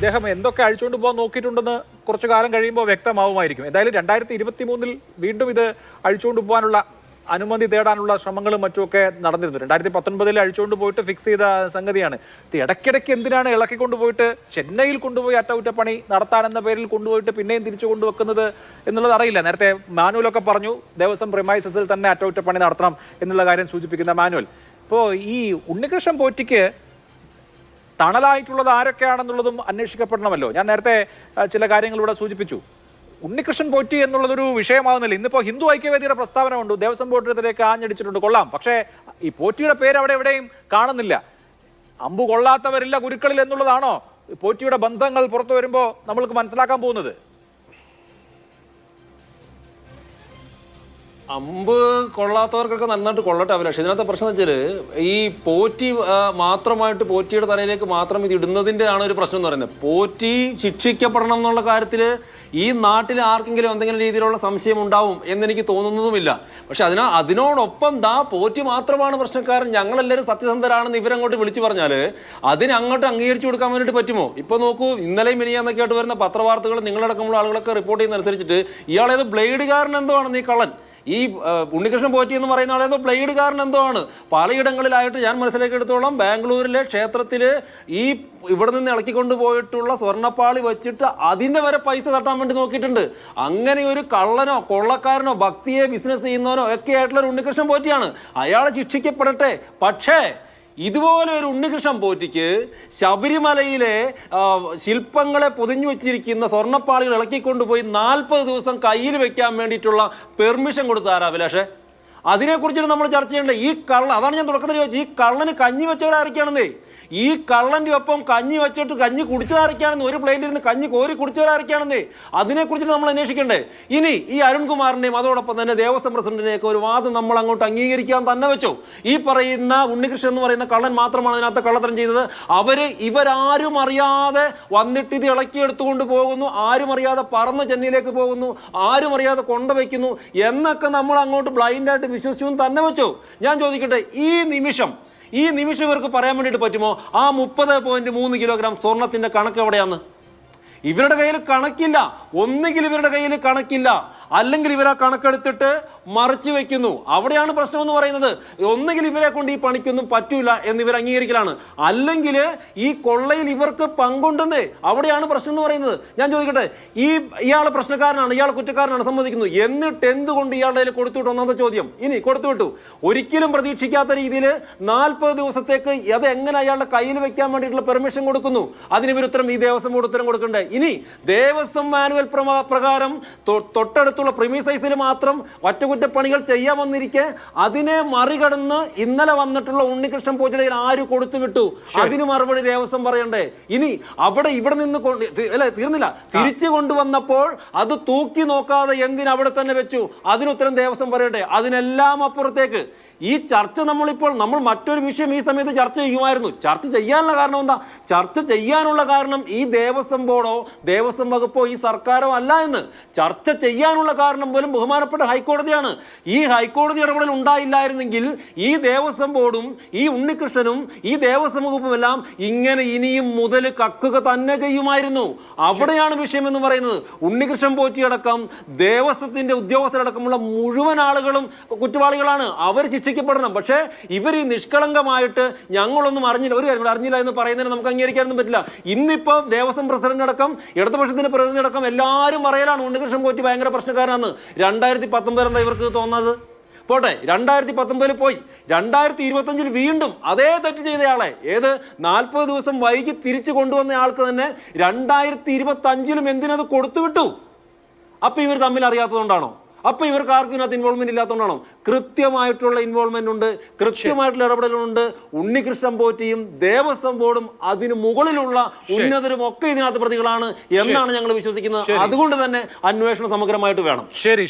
ഇദ്ദേഹം എന്തൊക്കെ അഴിച്ചുകൊണ്ട് പോകാൻ നോക്കിയിട്ടുണ്ടെന്ന് കുറച്ചു കാലം കഴിയുമ്പോൾ വ്യക്തമാവുമായിരിക്കും. എന്തായാലും രണ്ടായിരത്തി ഇരുപത്തി മൂന്നിൽ വീണ്ടും ഇത് അഴിച്ചുകൊണ്ട് പോകാനുള്ള അനുമതി തേടാനുള്ള ശ്രമങ്ങളും മറ്റുമൊക്കെ നടന്നിരുന്നു. രണ്ടായിരത്തി പത്തൊൻപതിൽ അഴിച്ചുകൊണ്ട് പോയിട്ട് ഫിക്സ് ചെയ്ത സംഗതിയാണ്. ഇടയ്ക്കിടയ്ക്ക് എന്തിനാണ് ഇളക്കി കൊണ്ടുപോയിട്ട് ചെന്നൈയിൽ കൊണ്ടുപോയി അറ്റകുറ്റപ്പണി നടത്താനെന്ന പേരിൽ കൊണ്ടുപോയിട്ട് പിന്നെയും തിരിച്ചു കൊണ്ടുവെക്കുന്നത് എന്നുള്ളത് അറിയില്ല. നേരത്തെ മാനുവലൊക്കെ പറഞ്ഞു ദേവസ്വം പ്രിമൈസസിൽ തന്നെ അറ്റകുറ്റപ്പണി നടത്തണം എന്നുള്ള കാര്യം സൂചിപ്പിക്കുന്ന മാനുവൽ. ഇപ്പോൾ ഈ ഉണ്ണികൃഷ്ണൻ പോറ്റിക്ക് തണലായിട്ടുള്ളത് ആരൊക്കെയാണെന്നുള്ളതും അന്വേഷിക്കപ്പെടണമല്ലോ. ഞാൻ നേരത്തെ ചില കാര്യങ്ങൾ ഇവിടെ സൂചിപ്പിച്ചു. ഉണ്ണികൃഷ്ണൻ പോറ്റി എന്നുള്ളതൊരു വിഷയമാകുന്നില്ല. ഇന്നിപ്പോൾ ഹിന്ദു ഐക്യവേദിയുടെ പ്രസ്താവന ഉണ്ട് ദേവസ്വം ബോർഡിനെതിരെയൊക്കെ ആഞ്ഞടിച്ചിട്ടുണ്ട് കൊള്ളാം. പക്ഷേ ഈ പോറ്റിയുടെ പേര് അവിടെ എവിടെയും കാണുന്നില്ല. അമ്പു കൊള്ളാത്തവരില്ല ഗുരുക്കളിൽ എന്നുള്ളതാണോ പോറ്റിയുടെ ബന്ധങ്ങൾ പുറത്തു വരുമ്പോൾ നമ്മൾക്ക് മനസ്സിലാക്കാൻ പോകുന്നത്? അമ്പ് കൊള്ളാത്തവർക്കൊക്കെ നന്നായിട്ട് കൊള്ളട്ടെ പക്ഷേ ഇതിനകത്തെ പ്രശ്നം വെച്ചാൽ ഈ പോറ്റി മാത്രമായിട്ട് പോറ്റിയുടെ തലയിലേക്ക് മാത്രം ഇത് ഇടുന്നതിന്റെ ആണ് ഒരു പ്രശ്നം എന്ന് പറയുന്നത്. പോറ്റി ശിക്ഷിക്കപ്പെടണം എന്നുള്ള കാര്യത്തിൽ ഈ നാട്ടിൽ ആർക്കെങ്കിലും എന്തെങ്കിലും രീതിയിലുള്ള സംശയം ഉണ്ടാവും എന്നെനിക്ക് തോന്നുന്നതുമില്ല. പക്ഷെ അതിനാ അതിനോടൊപ്പം ദാ പോറ്റി മാത്രമാണ് പ്രശ്നക്കാരൻ ഞങ്ങളെല്ലാവരും സത്യസന്ധരാണെന്ന് ഇവരങ്ങോട്ട് വിളിച്ചു പറഞ്ഞാൽ അതിന് അങ്ങോട്ട് അംഗീകരിച്ചു കൊടുക്കാൻ വേണ്ടിയിട്ട് പറ്റുമോ? ഇപ്പോൾ നോക്കൂ ഇന്നലെയും മിനിയാന്നൊക്കെ ആയിട്ട് വരുന്ന പത്രവാർത്തകൾ നിങ്ങളടക്കമുള്ള ആളുകളൊക്കെ റിപ്പോർട്ട് ചെയ്യുന്ന അനുസരിച്ചിട്ട് ഇയാളേത് ബ്ലേഡുകാരൻ എന്തോ ആണ് ഈ കള്ളൻ. ഈ ഉണ്ണികൃഷ്ണൻ പോറ്റി എന്ന് പറയുന്ന ആളെന്തോ പ്ലേഡ് കാരണം എന്തോ ആണ്. പലയിടങ്ങളിലായിട്ട് ഞാൻ മനസ്സിലാക്കിയെടുത്തോളം ബാംഗ്ലൂരിലെ ക്ഷേത്രത്തിൽ ഈ ഇവിടെ നിന്ന് ഇളക്കിക്കൊണ്ട് പോയിട്ടുള്ള സ്വർണപ്പാളി വെച്ചിട്ട് അതിന്റെ വരെ പൈസ തട്ടാൻ വേണ്ടി നോക്കിയിട്ടുണ്ട്. അങ്ങനെ ഒരു കള്ളനോ കൊള്ളക്കാരനോ ഭക്തിയെ ബിസിനസ് ചെയ്യുന്നവനോ ഒക്കെ ആയിട്ടുള്ള ഒരു ഉണ്ണികൃഷ്ണൻ പോറ്റിയാണ്. അയാളെ ശിക്ഷിക്കപ്പെടട്ടെ. പക്ഷേ ഇതുപോലെ ഒരു ഉണ്ണികൃഷ്ണൻ പോറ്റിക്ക് ശബരിമലയിലെ ശില്പങ്ങളെ പൊതിഞ്ഞു വെച്ചിരിക്കുന്ന സ്വർണപ്പാളികൾ ഇളക്കിക്കൊണ്ടുപോയി നാൽപ്പത് ദിവസം കയ്യിൽ വെക്കാൻ വേണ്ടിയിട്ടുള്ള പെർമിഷൻ കൊടുത്താരാ അഭിലാഷേ? അതിനെക്കുറിച്ചിട്ട് നമ്മൾ ചർച്ച ചെയ്യേണ്ടത് ഈ കള്ളൻ അതാണ് ഞാൻ തുടക്കത്തിൽ ചോദിച്ചത് ഈ കള്ളന് കഞ്ഞി വെച്ചവരായിരിക്കണമെന്നേ ഈ കള്ളന്റെ ഒപ്പം കഞ്ഞി വെച്ചിട്ട് കഞ്ഞി കുടിച്ചതാരൊക്കെയാണെന്ന് ഒരു പ്ലേറ്റിൽ നിന്ന് കഞ്ഞി കോരി കുടിച്ചവരാരൊക്കെയാണെന്നേ അതിനെക്കുറിച്ചിട്ട് നമ്മൾ അന്വേഷിക്കണ്ടേ? ഇനി ഈ അരുൺകുമാറിന്റെയും അതോടൊപ്പം തന്നെ ദേവസ്വം പ്രസിഡന്റിനെയൊക്കെ ഒരു വാദം നമ്മൾ അങ്ങോട്ട് അംഗീകരിക്കാൻ തന്നെ വെച്ചോ? ഈ പറയുന്ന ഉണ്ണികൃഷ്ണൻ എന്ന് പറയുന്ന കള്ളൻ മാത്രമാണ് അതിനകത്ത് കള്ളത്തരം ചെയ്തത്. അവർ ഇവരാരും അറിയാതെ വന്നിട്ട് ഇത് ഇളക്കിയെടുത്തുകൊണ്ട് പോകുന്നു ആരും അറിയാതെ പറന്ന് ചെന്നൈയിലേക്ക് പോകുന്നു ആരും അറിയാതെ കൊണ്ടുവയ്ക്കുന്നു എന്നൊക്കെ നമ്മൾ അങ്ങോട്ട് ബ്ലൈൻഡായിട്ട് വിശ്വസിച്ചു തന്നെ വെച്ചോ? ഞാൻ ചോദിക്കട്ടെ ഈ നിമിഷം ഈ നിമിഷം ഇവർക്ക് പറയാൻ വേണ്ടിയിട്ട് പറ്റുമോ? ആ മുപ്പത് പോയിന്റ് മൂന്ന് കിലോഗ്രാം സ്വർണത്തിന്റെ കണക്ക് എവിടെയാന്ന് ഇവരുടെ കയ്യിൽ കണക്കില്ല. ഒന്നുകിൽ ഇവരുടെ കയ്യിൽ കണക്കില്ല. അല്ലെങ്കിൽ ഇവർ ആ കണക്കെടുത്തിട്ട് മറിച്ചു വെക്കുന്നു. അവിടെയാണ് പ്രശ്നം എന്ന് പറയുന്നത്. ഒന്നുകിൽ ഇവരെ കൊണ്ട് ഈ പണിക്കൊന്നും പറ്റൂല എന്ന് ഇവർ അംഗീകരിക്കലാണ്. അല്ലെങ്കിൽ ഈ കൊള്ളയിൽ ഇവർക്ക് പങ്കുണ്ടെന്നേ അവിടെയാണ് പ്രശ്നം എന്ന് പറയുന്നത്. ഞാൻ ചോദിക്കട്ടെ ഈ ഇയാൾ പ്രശ്നക്കാരനാണ് ഇയാൾ കുറ്റക്കാരനാണ് സമ്മതിക്കുന്നു. എന്നിട്ട് എന്തുകൊണ്ട് ഇയാളുടെ കയ്യിൽ കൊടുത്തു ഒന്നാമത്തെ ചോദ്യം. ഇനി കൊടുത്തു വിട്ടു ഒരിക്കലും പ്രതീക്ഷിക്കാത്ത രീതിയിൽ നാൽപ്പത് ദിവസത്തേക്ക് അത് എങ്ങനെ അയാളുടെ കയ്യിൽ വെക്കാൻ വേണ്ടിയിട്ടുള്ള പെർമിഷൻ കൊടുക്കുന്നു? അതിന് ഇവർ ഈ ദേവസ്വം ബോർഡ് ഉത്തരം കൊടുക്കണ്ടേ? ഇനി ദേവസ്വം മാനുവൽ പ്രകാരം തൊട്ടടുത്തുള്ള പ്രിമിസൈസിൽ മാത്രം ഒറ്റകുറ്റപ്പണികൾ ചെയ്യാമെന്നിരിക്കെ അതിനെ മറികടന്ന് ഇന്നലെ വന്നിട്ടുള്ള ഉണ്ണികൃഷ്ണൻ പോറ്റിയുടെ ആര് കൊടുത്തു വിട്ടു? അതിന് മറുപടി ദേവസ്വം പറയണ്ടേ? ഇനി അവിടെ ഇവിടെ നിന്ന് അല്ലെ തീർന്നില്ല. തിരിച്ചു കൊണ്ടുവന്നപ്പോൾ അത് തൂക്കി നോക്കാതെ എന്തിനവിടെ തന്നെ വെച്ചു? അതിനുത്തരം ദേവസ്വം പറയട്ടെ അതിനെല്ലാം അപ്പുറത്തേക്ക്. ഈ ചർച്ച നമ്മളിപ്പോൾ നമ്മൾ മറ്റൊരു വിഷയം ഈ സമയത്ത് ചർച്ച ചെയ്യുമായിരുന്നു. ചർച്ച ചെയ്യാനുള്ള കാരണം എന്താ? ചർച്ച ചെയ്യാനുള്ള കാരണം ഈ ദേവസ്വം ബോർഡോ ദേവസ്വം വകുപ്പോ ഈ സർക്കാരോ അല്ല എന്ന്. ചർച്ച ചെയ്യാനുള്ള കാരണം പോലും ബഹുമാനപ്പെട്ട ഹൈക്കോടതിയാണ്. ഈ ഹൈക്കോടതി ഇടപെടൽ ഉണ്ടായില്ലായിരുന്നെങ്കിൽ ഈ ദേവസ്വം ബോർഡും ഈ ഉണ്ണികൃഷ്ണനും ഈ ദേവസ്വം വകുപ്പും എല്ലാം ഇങ്ങനെ ഇനിയും മുതൽ കക്കുക തന്നെ ചെയ്യുമായിരുന്നു. അവിടെയാണ് വിഷയം എന്ന് പറയുന്നത്. ഉണ്ണികൃഷ്ണൻ പോറ്റിയടക്കം ദേവസ്വത്തിന്റെ ഉദ്യോഗസ്ഥരടക്കമുള്ള മുഴുവൻ ആളുകളും കുറ്റവാളികളാണ്. അവർ ശിക്ഷിക്കപ്പെടണം പക്ഷേ ഇവർ ഈ നിഷ്കളങ്കമായിട്ട് ഞങ്ങളൊന്നും അറിഞ്ഞില്ല. ഒരു കാര്യം അറിഞ്ഞില്ല എന്ന് പറയുന്നതിന് നമുക്ക് അംഗീകരിക്കാനൊന്നും പറ്റില്ല. ഇന്നിപ്പം ദേവസ്വം പ്രസിഡന്റ് അടക്കം ഇടതുപക്ഷത്തിന്റെ പ്രതിനിധി അടക്കം എല്ലാവരും പറയലാണ് ഉണ്ണികൃഷ്ണൻ കോറ്റി ഭയങ്കര പ്രശ്നക്കാരാണ് രണ്ടായിരത്തി പത്തൊമ്പത് എന്താ ഇവർക്ക് തോന്നുന്നത് പോട്ടെ രണ്ടായിരത്തി പത്തൊമ്പതിൽ പോയി. രണ്ടായിരത്തി ഇരുപത്തഞ്ചിൽ വീണ്ടും അതേ തെറ്റ് ചെയ്തയാളെ. ഏത്? നാൽപ്പത് ദിവസം വൈകി തിരിച്ചു കൊണ്ടുവന്ന ആൾക്ക് തന്നെ രണ്ടായിരത്തി ഇരുപത്തഞ്ചിലും എന്തിനത് കൊടുത്തുവിട്ടു? അപ്പൊ ഇവർ തമ്മിൽ അറിയാത്തതുകൊണ്ടാണോ? അപ്പൊ ഇവർക്ക് ആർക്കും ഇതിനകത്ത് ഇൻവോൾവ്മെന്റ് ഇല്ലാത്തതുകൊണ്ടാണോ കൃത്യമായിട്ടുള്ള ഇൻവോൾവ്മെന്റ് ഉണ്ട് കൃത്യമായിട്ടുള്ള ഇടപെടലുണ്ട് ഉണ്ണികൃഷ്ണൻ പോറ്റിയും ദേവസ്വം ബോർഡും അതിന് മുകളിലുള്ള ഉന്നതരും ഒക്കെ ഇതിനകത്ത് പ്രതികളാണ് എന്നാണ് ഞങ്ങൾ വിശ്വസിക്കുന്നത്. അതുകൊണ്ട് തന്നെ അന്വേഷണം സമഗ്രമായിട്ട് വേണം. ശരി.